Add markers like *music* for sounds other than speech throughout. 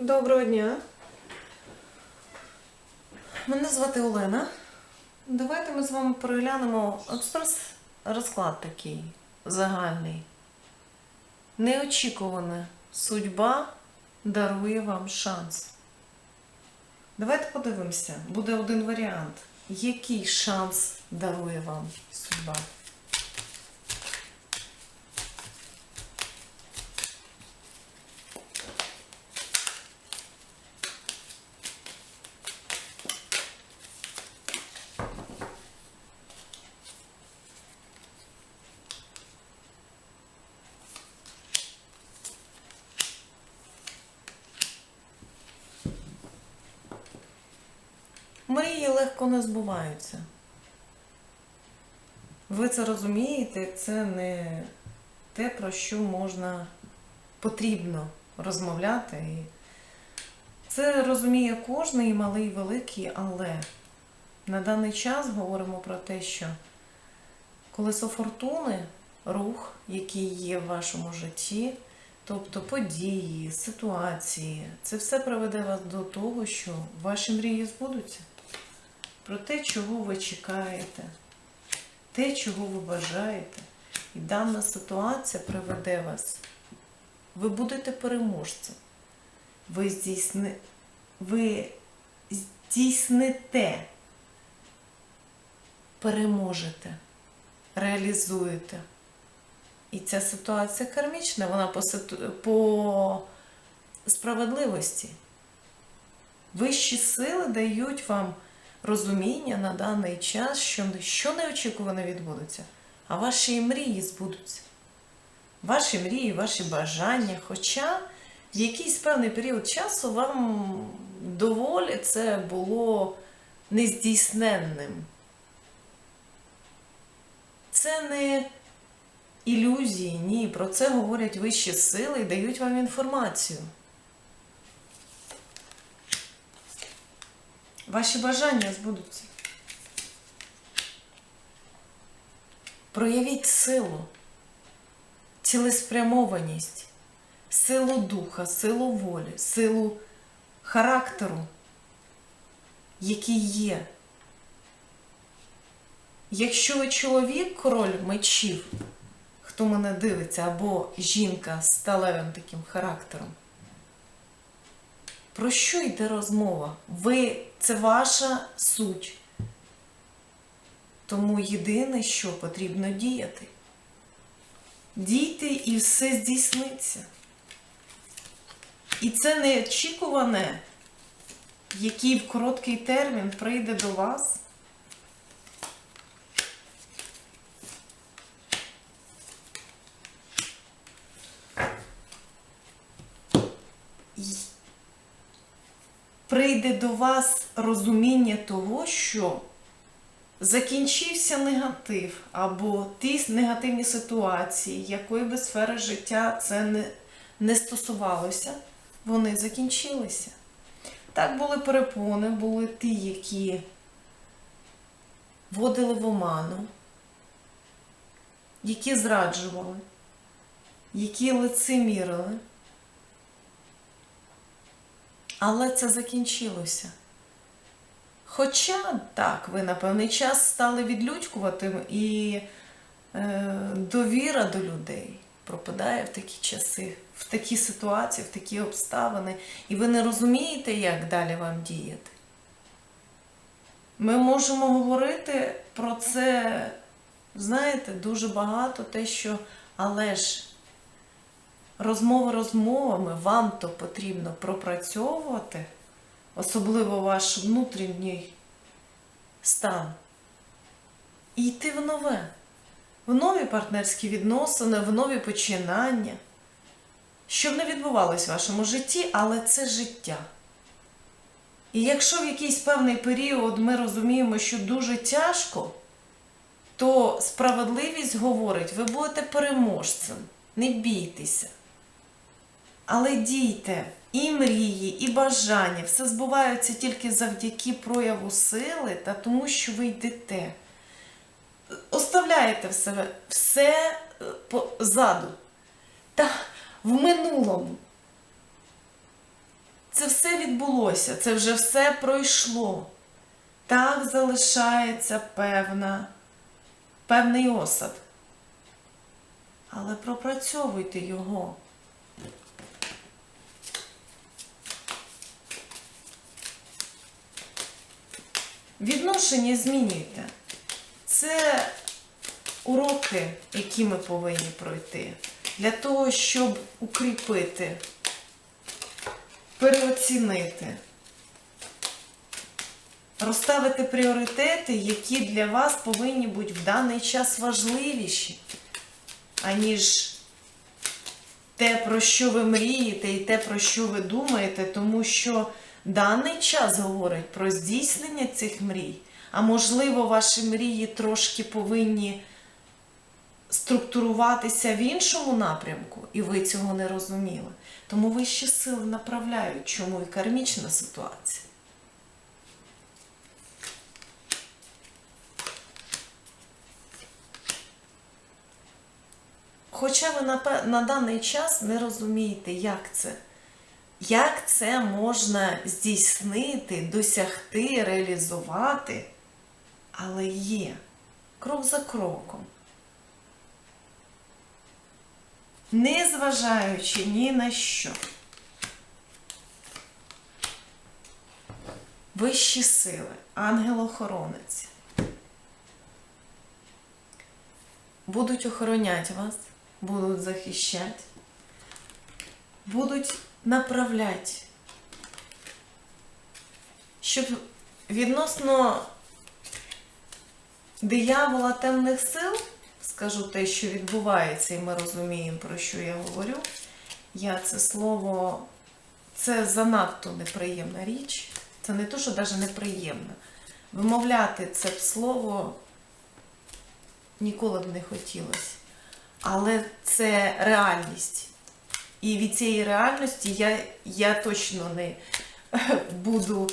Доброго дня. Мене звати Олена. Давайте ми з вами переглянемо експрес-розклад такий загальний. Неочікувана судьба дарує вам шанс. Давайте подивимося. Буде один варіант. Який шанс дарує вам судьба? Мрії легко не збуваються. Ви це розумієте, це не те, про що можна потрібно розмовляти. І це розуміє кожен, і малий, і великий, але на даний час говоримо про те, що колесо фортуни, рух, який є в вашому житті, тобто події, ситуації, це все приведе вас до того, що ваші мрії збудуться. Про те, чого ви чекаєте, те, чого ви бажаєте. І дана ситуація приведе вас. Ви будете переможцем. Ви, здійсни... ви здійсните, переможете, реалізуєте. І ця ситуація кармічна, вона по, ситу- по справедливості. Вищі сили дають вам розуміння на даний час, що, що неочікувано відбудеться, а ваші мрії збудуться. Ваші мрії, ваші бажання. Хоча в якийсь певний період часу вам доволі це було нездійсненним. Це не ілюзії, ні. Про це говорять вищі сили і дають вам інформацію. Ваші бажання збудуться. Проявіть силу, цілеспрямованість, силу духа, силу волі, силу характеру, який є. Якщо ви чоловік, король мечів, хто мене дивиться, або жінка з сталевим таким характером, про що йде розмова? Ви це ваша суть. Тому єдине, що потрібно діяти. Дійте і все здійсниться. І це неочікуване, який в короткий термін прийде до вас. Прийде до вас розуміння того, що закінчився негатив або ті негативні ситуації, якої би сфери життя це не, не стосувалося, вони закінчилися. Так були перепони, були ті, які вводили в оману, які зраджували, які лицемірили. Але це закінчилося. Хоча так, ви на певний час стали відлюдькувати і е, довіра до людей пропадає в такі часи, в такі ситуації, в такі обставини, і ви не розумієте, як далі вам діяти. Ми можемо говорити про це, знаєте, дуже багато, те, що але ж розмови розмовами вам то потрібно пропрацьовувати, особливо ваш внутрішній стан, і йти в нове, в нові партнерські відносини, в нові починання, щоб не відбувалось в вашому житті, але це життя. І якщо в якийсь певний період ми розуміємо, що дуже тяжко, то справедливість говорить, ви будете переможцем, не бійтеся. Але дійте, і мрії, і бажання, все збуваються тільки завдяки прояву сили та тому, що ви йдете. Оставляєте в себе все е, позаду та в минулому. це все відбулося, це вже все пройшло. Так залишається певна, певний осад. Але пропрацьовуйте його. Відношення змінюйте. Це уроки, які ми повинні пройти для того, щоб укріпити, переоцінити, розставити пріоритети, які для вас повинні бути в даний час важливіші, аніж те, про що ви мрієте, і те, про що ви думаєте, тому що даний час говорить про здійснення цих мрій. А можливо, ваші мрії трошки повинні структуруватися в іншому напрямку, і ви цього не розуміли. Тому вищі сили направляють, чому і кармічна ситуація. Хоча ви на, на даний час не розумієте, як це. Як це можна здійснити, досягти, реалізувати, але є крок за кроком. Не зважаючи ні на що. Вищі сили, ангел-охоронець будуть охороняти вас, будуть захищати, будуть направляти, щоб відносно диявола темних сил, скажу те, що відбувається, і ми розуміємо, про що я говорю. Я це слово, це занадто неприємна річ. Це не то, що навіть неприємно. Вимовляти це слово ніколи б не хотілося. Але це реальність. І від цієї реальності я, я точно не *laughs* буду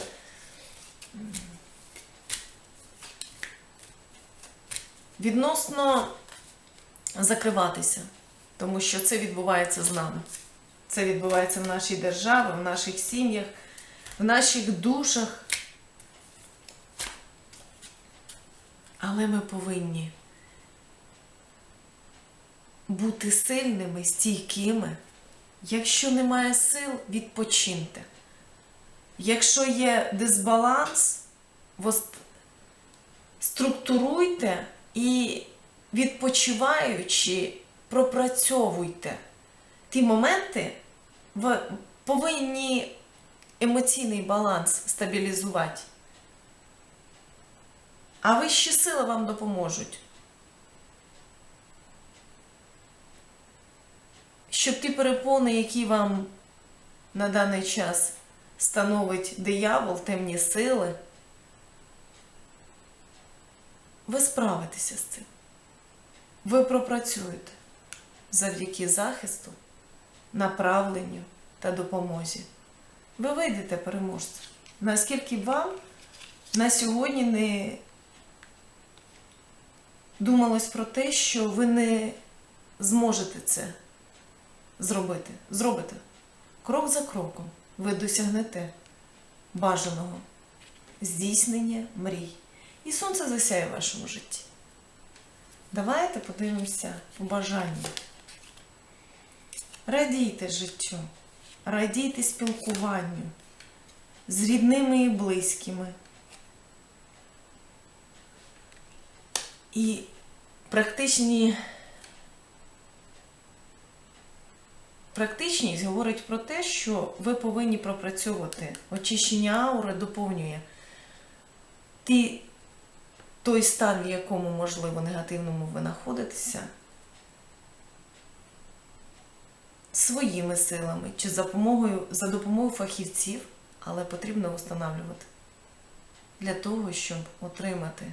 відносно закриватися, тому що це відбувається з нами. Це відбувається в нашій державі, в наших сім'ях, в наших душах. Але ми повинні бути сильними, стійкими. Якщо немає сил, відпочиньте. Якщо є дисбаланс, структуруйте і відпочиваючи, пропрацьовуйте ті моменти, ви повинні емоційний баланс стабілізувати. А вищі сили вам допоможуть. Щоб ті перепони, які вам на даний час становить диявол, темні сили, ви справитеся з цим. Ви пропрацюєте завдяки захисту, направленню та допомозі. Ви вийдете переможцем. Наскільки вам на сьогодні не думалось про те, що ви не зможете це зробити. Зробите. Крок за кроком ви досягнете бажаного здійснення мрій. І сонце засяє в вашому житті. Давайте подивимося побажання. Радійте життю, радійте спілкуванню з рідними і близькими. І практичні Практичність говорить про те, що ви повинні пропрацьовувати. Очищення аури доповнює ті, той стан, в якому, можливо, негативному ви знаходитеся, своїми силами чи за допомогою, за допомогою фахівців, але потрібно встановлювати для того, щоб отримати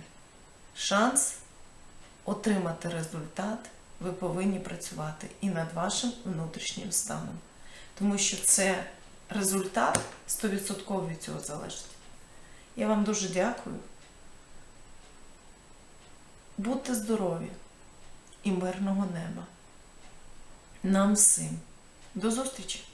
шанс, отримати результат ви повинні працювати і над вашим внутрішнім станом. Тому що це результат 100% від цього залежить. Я вам дуже дякую. Будьте здорові і мирного неба. Нам всім. До зустрічі!